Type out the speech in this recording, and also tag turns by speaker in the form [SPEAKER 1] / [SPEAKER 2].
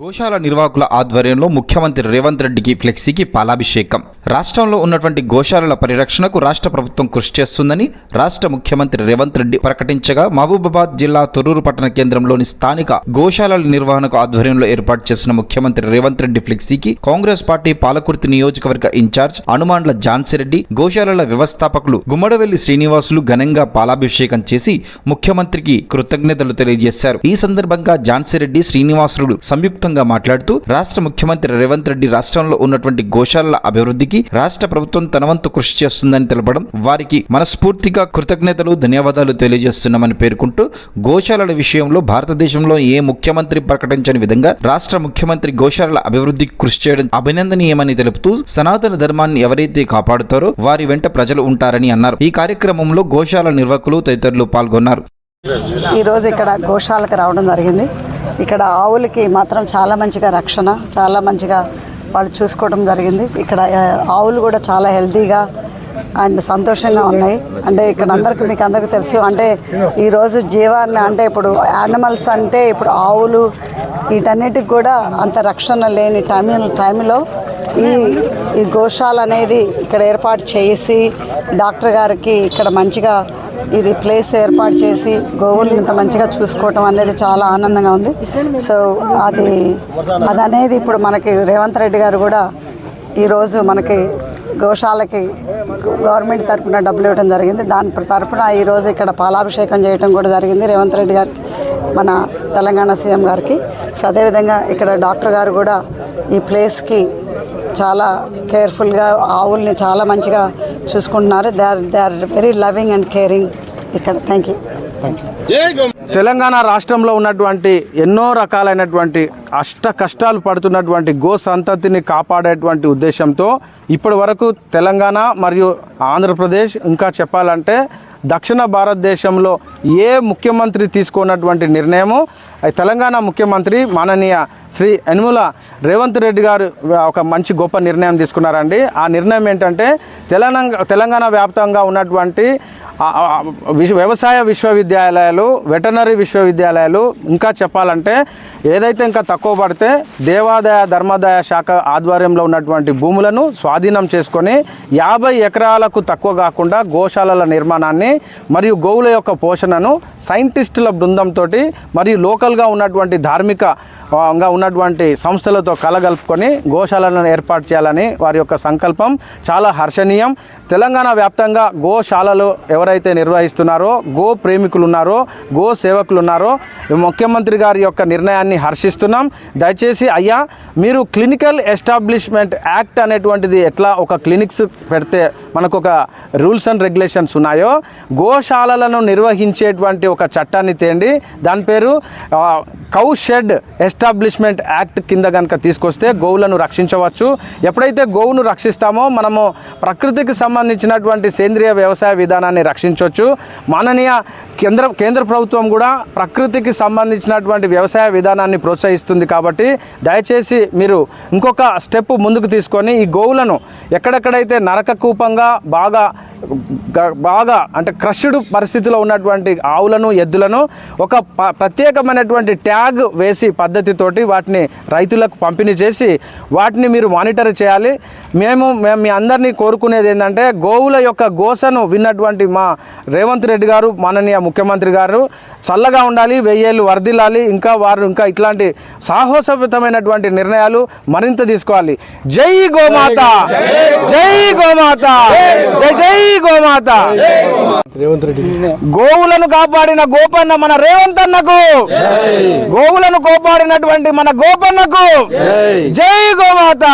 [SPEAKER 1] గోశాల నిర్వాహకుల ఆధ్వర్యంలో ముఖ్యమంత్రి రేవంత్ రెడ్డికి ఫ్లెక్సీకి పాలాభిషేకం. రాష్ట్రంలో ఉన్నటువంటి గోశాలల పరిరక్షణకు రాష్ట్ర ప్రభుత్వం కృషి చేస్తుందని రాష్ట్ర ముఖ్యమంత్రి రేవంత్ రెడ్డి ప్రకటించగా మహబూబాబాద్ జిల్లా తొర్రూరు పట్టణ కేంద్రంలోని స్థానిక గోశాలల నిర్వహణకు ఆధ్వర్యంలో ఏర్పాటు చేసిన ముఖ్యమంత్రి రేవంత్ రెడ్డి ఫ్లెక్సీకి కాంగ్రెస్ పార్టీ పాలకుర్తి నియోజకవర్గ ఇన్ఛార్జ్ అనుమాండ్ల జాన్సిరెడ్డి గోశాలల వ్యవస్థాపకులు గుమ్మడవెల్లి శ్రీనివాసులు ఘనంగా పాలాభిషేకం చేసి ముఖ్యమంత్రికి కృతజ్ఞతలు తెలియజేశారు. ఈ సందర్భంగా జాన్సిరెడ్డి శ్రీనివాసులు సంయుక్త సంయుక్తంగా మాట్లాడుతూ రాష్ట్ర ముఖ్యమంత్రి రేవంత్ రెడ్డి రాష్ట్రంలో ఉన్నటువంటి గోశాలల అభివృద్ధికి రాష్ట్ర ప్రభుత్వం తనవంతు కృషి చేస్తుందని తెలపడం వారికి మనస్ఫూర్తిగా కృతజ్ఞతలు ధన్యవాదాలు తెలియజేస్తున్నామని పేర్కొంటూ గోశాలల విషయంలో భారతదేశంలో ఏ ముఖ్యమంత్రి ప్రకటించని విధంగా రాష్ట్ర ముఖ్యమంత్రి గోశాలల అభివృద్ధికి కృషి చేయడం అభినందనీయమని తెలుపుతూ సనాతన ధర్మాన్ని ఎవరైతే కాపాడుతారో వారి వెంట ప్రజలు ఉంటారని అన్నారు. ఈ కార్యక్రమంలో గోశాల నిర్వాహకులు తదితరులు పాల్గొన్నారు.
[SPEAKER 2] ఈరోజు ఇక్కడ గోశాలకు రావడం జరిగింది. ఇక్కడ ఆవులకి మాత్రం చాలా మంచిగా రక్షణ చాలా మంచిగా వాళ్ళు చూసుకోవడం జరిగింది. ఇక్కడ ఆవులు కూడా చాలా హెల్తీగా అండ్ సంతోషంగా ఉన్నాయి. అంటే ఇక్కడ అందరికీ మీకు అందరికీ తెలుసు అంటే ఈరోజు జీవాన్ని అంటే ఇప్పుడు యానిమల్స్ అంటే ఇప్పుడు ఆవులు వీటన్నిటికి కూడా అంత రక్షణ లేని టైం టైంలో ఈ ఈ గోశాల అనేది ఇక్కడ ఏర్పాటు చేసి డాక్టర్ గారికి ఇక్కడ మంచిగా ఇది ప్లేస్ ఏర్పాటు చేసి గోవులను ఇంత మంచిగా చూసుకోవటం అనేది చాలా ఆనందంగా ఉంది. సో అది అది అనేది ఇప్పుడు మనకి రేవంత్ రెడ్డి గారు కూడా ఈరోజు మనకి గోశాలకి గవర్నమెంట్ తరపున డబ్బులు ఇవ్వడం జరిగింది. దాని తరపున ఈరోజు ఇక్కడ పాలాభిషేకం చేయడం కూడా జరిగింది రేవంత్ రెడ్డి గారికి మన తెలంగాణ సీఎం గారికి. సో అదేవిధంగా ఇక్కడ డాక్టర్ గారు కూడా ఈ ప్లేస్కి చాలా కేర్ఫుల్గా ఆవుల్ని చాలా మంచిగా చూసుకుంటున్నారు. They are they are very loving and caring ఇక్కడ. థ్యాంక్ యూ
[SPEAKER 3] తెలంగాణ రాష్ట్రంలో ఉన్నటువంటి ఎన్నో రకాలైనటువంటి అష్ట కష్టాలు పడుతున్నటువంటి గో సంతతిని కాపాడేటువంటి ఉద్దేశంతో ఇప్పటి వరకు తెలంగాణ మరియు ఆంధ్రప్రదేశ్ ఇంకా చెప్పాలంటే దక్షిణ భారతదేశంలో ఏ ముఖ్యమంత్రి తీసుకున్నటువంటి నిర్ణయము తెలంగాణ ముఖ్యమంత్రి మాననీయ శ్రీ యనుముల రేవంత్ రెడ్డి గారు ఒక మంచి గొప్ప నిర్ణయం తీసుకున్నారండి. ఆ నిర్ణయం ఏంటంటే తెలంగాణ తెలంగాణ వ్యాప్తంగా ఉన్నటువంటి వ్యవసాయ విశ్వవిద్యాలయాలు వెటనరీ విశ్వవిద్యాలయాలు ఇంకా చెప్పాలంటే ఏదైతే ఇంకా తక్కువ పడితే దేవాదాయ ధర్మాదాయ శాఖ ఆధ్వర్యంలో ఉన్నటువంటి భూములను స్వాధీనం చేసుకొని యాభై ఎకరాలకు తక్కువ కాకుండా గోశాలల నిర్మాణాన్ని మరియు గోవుల యొక్క పోషణను సైంటిస్టుల బృందంతో మరియు లోకల్ లోకల్గా ఉన్నటువంటి ధార్మిక ఉన్నటువంటి సంస్థలతో కలగలుపుకొని గోశాలను ఏర్పాటు చేయాలని వారి యొక్క సంకల్పం చాలా హర్షణీయం. తెలంగాణ వ్యాప్తంగా గోశాలలు ఎవరైతే నిర్వహిస్తున్నారో గో ప్రేమికులు ఉన్నారో గో సేవకులు ఉన్నారో ముఖ్యమంత్రి గారి యొక్క నిర్ణయాన్ని హర్షిస్తున్నాం. దయచేసి అయ్యా మీరు క్లినికల్ ఎస్టాబ్లిష్మెంట్ యాక్ట్ అనేటువంటిది ఎట్లా ఒక క్లినిక్స్ పెడితే మనకు ఒక రూల్స్ అండ్ రెగ్యులేషన్స్ ఉన్నాయో గోశాలలను నిర్వహించేటువంటి ఒక చట్టాన్ని తేండి దాని పేరు కౌ షెడ్ ఎస్టాబ్లిష్మెంట్ యాక్ట్ కింద కనుక తీసుకొస్తే గోవులను రక్షించవచ్చు. ఎప్పుడైతే గోవును రక్షిస్తామో మనము ప్రకృతికి సంబంధించినటువంటి సేంద్రియ వ్యవసాయ విధానాన్ని రక్షించవచ్చు. మాననీయ కేంద్ర కేంద్ర ప్రభుత్వం కూడా ప్రకృతికి సంబంధించినటువంటి వ్యవసాయ విధానాన్ని ప్రోత్సహిస్తుంది కాబట్టి దయచేసి మీరు ఇంకొక స్టెప్ ముందుకు తీసుకొని ఈ గోవులను ఎక్కడెక్కడైతే నరకకూపంగా బాగా బాగా అంటే క్రష్డ్ పరిస్థితిలో ఉన్నటువంటి ఆవులను ఎద్దులను ఒక ప- ప్రత్యేకమైనటువంటి ట్యాగ్ వేసి పద్ధతితోటి వాటిని రైతులకు పంపిణీ చేసి వాటిని మీరు మానిటర్ చేయాలి. మేము మేము మీ అందరినీ కోరుకునేది ఏంటంటే గోవుల యొక్క గోసను విన్నటువంటి మా రేవంత్ రెడ్డి గారు మాననీయ ముఖ్యమంత్రి గారు చల్లగా ఉండాలి వెయ్యేళ్ళు వర్ధిల్లాలి ఇంకా వారు ఇంకా ఇట్లాంటి సాహసోపేతమైనటువంటి నిర్ణయాలు మరింత తీసుకోవాలి. జై గోమాత! జై గోమాత! జై జై గోమాత!
[SPEAKER 4] రేవంత్ రెడ్డి.
[SPEAKER 3] గోవులను కాపాడిన గోపన్న మన రేవంత్ అన్నకు! గోవులను కాపాడినటువంటి మన గోపన్నకు! జై. గోమాత.